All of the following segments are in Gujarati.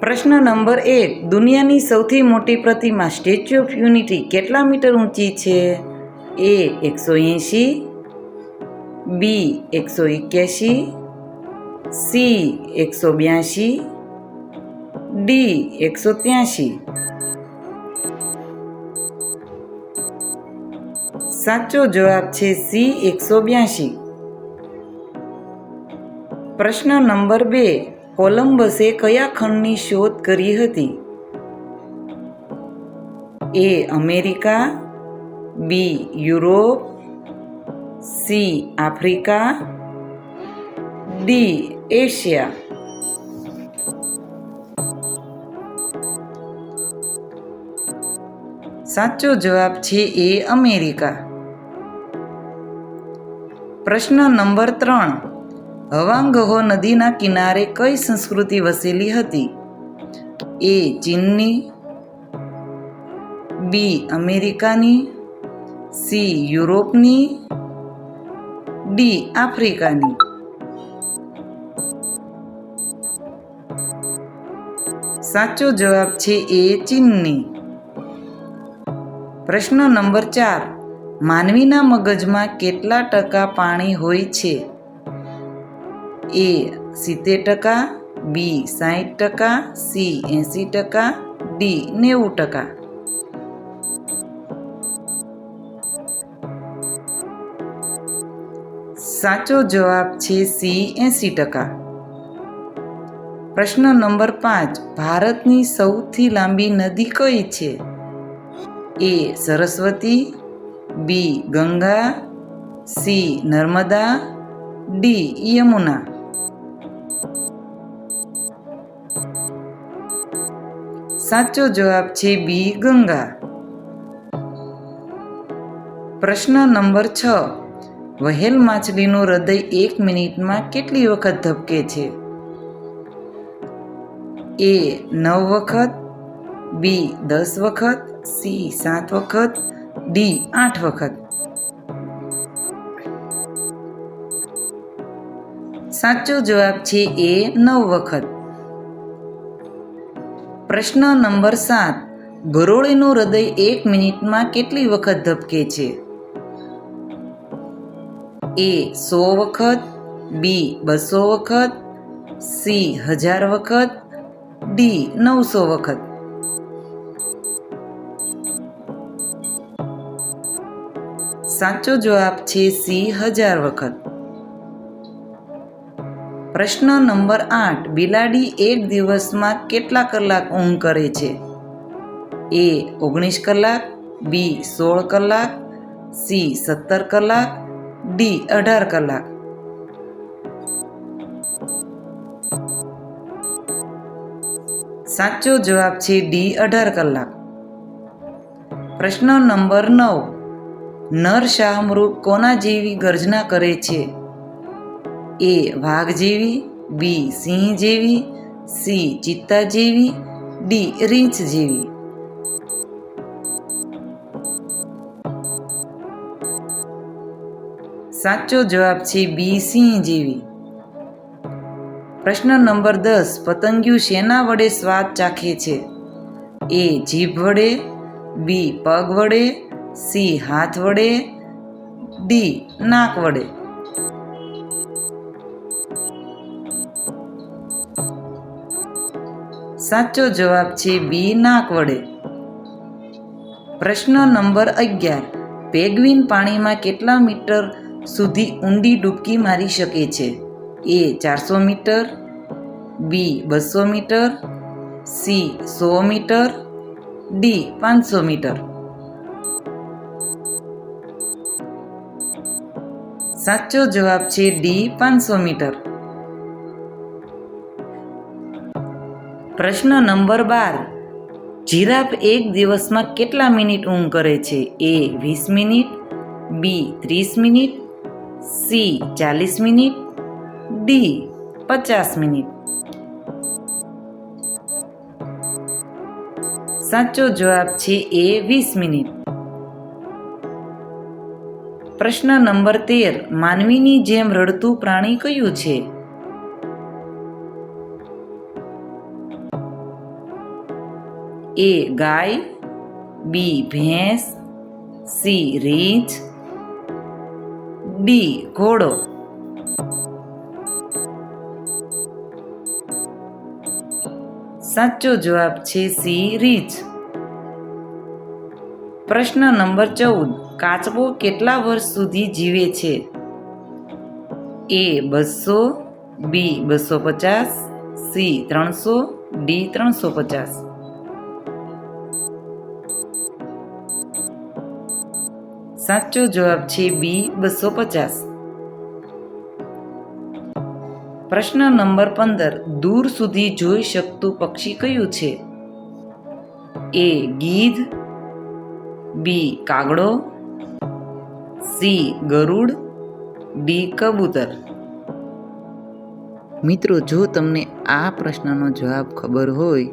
પ્રશ્ન નંબર એક, દુનિયાની સૌથી મોટી પ્રતિમા, સ્ટેચ્યુ ઓફ યુનિટી કેટલા મીટર ઊંચી છે? એ એકસો એંશી, બી એકસો એક્યાસી સી એકસો બ્યાસી ડી એકસો ત્યાસી સાચો જવાબ છે સી એકસો બ્યાસી પ્રશ્ન નંબર બે કોલંબસે કયા ખંડની શોધ કરી હતી? A America, B Europe, C Africa, D Asia. સાચો જવાબ છે એ અમેરિકા. પ્રશ્ન નંબર ત્રણ. હવાંગહો નદીના કિનારે કઈ સંસ્કૃતિ વસેલી હતી? એ ચીનની, બી અમેરિકાની, સી યુરોપની, ડી આફ્રિકાની. સાચો જવાબ છે એ ચીનની. પ્રશ્ન નંબર ચાર. માનવીના મગજમાં કેટલા ટકા પાણી હોય છે? એ સિત્તેર ટકા, બી સાઠ ટકા, સી એંસી ટકા, ડી નેવું ટકા. સાચો જવાબ છે સી એંસી ટકા. પ્રશ્ન નંબર પાંચ, ભારતની સૌથી લાંબી નદી કઈ છે? A Saraswati, B Ganga, C Narmada, D Yamuna. સાચો જવાબ છે બી, ગંગા. પ્રશ્ન નંબર છ. વહેલ માછલીનું હૃદય એક મિનિટમાં કેટલી વખત ધબકે છે? એ, નવ વખત, બી, દસ વખત, સી, સાત વખત, ડી, આઠ વખત. સાચો જવાબ છે એ, નવ વખત. પ્રશ્ન નંબર સાત. ગરોળીનું હૃદય એક મિનિટમાં કેટલી વખત ધબકે છે? એ, સો વખત, બી, બસો વખત, સી, હજાર વખત, ડી, નવસો વખત. સાચો જવાબ છે સી, હજાર વખત. પ્રશ્ન નંબર આઠ, બિલાડી એક દિવસમાં કેટલા કલાક ઊંઘ કરે છે? એ, ઓગણીસ કલાક, બી, સોળ કલાક, સી, સત્તર કલાક, ડી, અઢાર કલાક. સાચો જવાબ છે ડી, અઢાર કલાક. પ્રશ્ન નંબર નવ, નર શાહમૃગ કોના જેવી ગર્જના કરે છે? એ વાઘ જેવી, બી સિંહ જેવી, સી ચિત્તા જેવી, ડી રીંછ જેવી. સાચો જવાબ છે બી સિંહ જેવી. પ્રશ્ન નંબર દસ, પતંગિયું શેના વડે સ્વાદ ચાખે છે? એ જીભ વડે, બી પગ વડે, સી હાથ વડે, ડી નાક વડે. સાચો જવાબ છે બી નાક વડે. પ્રશ્ન નંબર અગિયાર. પેગ્વિન પાણીમાં કેટલા મીટર સુધી ઊંડી ડૂબકી મારી શકે છે? એ ચારસો મીટર, બી બસો મીટર, સી સો મીટર, ડી પાંચસો મીટર. સાચો જવાબ છે ડી પાંચસો મીટર. પ્રશ્ન નંબર બાર. જીરાફ એક દિવસમાં કેટલા મિનિટ ઊંઘ કરે છે? એ વીસ મિનિટ, બી ત્રીસ મિનિટ, સી ચાલીસ મિનિટ, ડી પચાસ મિનિટ. સાચો જવાબ છે એ વીસ મિનિટ. પ્રશ્ન નંબર તેર. માનવીની જેમ રડતું પ્રાણી કયું છે? એ ગાય, બી ભેંસ, સી રીંછ, ડી ઘોડો. સાચો જવાબ છે સી રીંછ. પ્રશ્ન નંબર ચૌદ. કાચબો કેટલા વર્ષ સુધી જીવે છે? એ બસો, બી બસો પચાસ, સી ત્રણસો, ડી ત્રણસો પચાસ. સાચો જવાબ છે બી, બસો પચાસ. પ્રશ્ન નંબર પંદર, દૂર સુધી જોઈ શકતું પક્ષી કયું છે? એ, ગીધ. બી, કાગડો. સી, ગરુડ. ડી, કબૂતર. મિત્રો, જો તમને આ પ્રશ્નનો જવાબ ખબર હોય,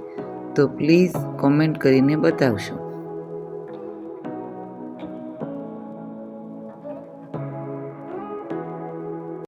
તો પ્લીઝ કોમેન્ટ કરીને બતાવશો.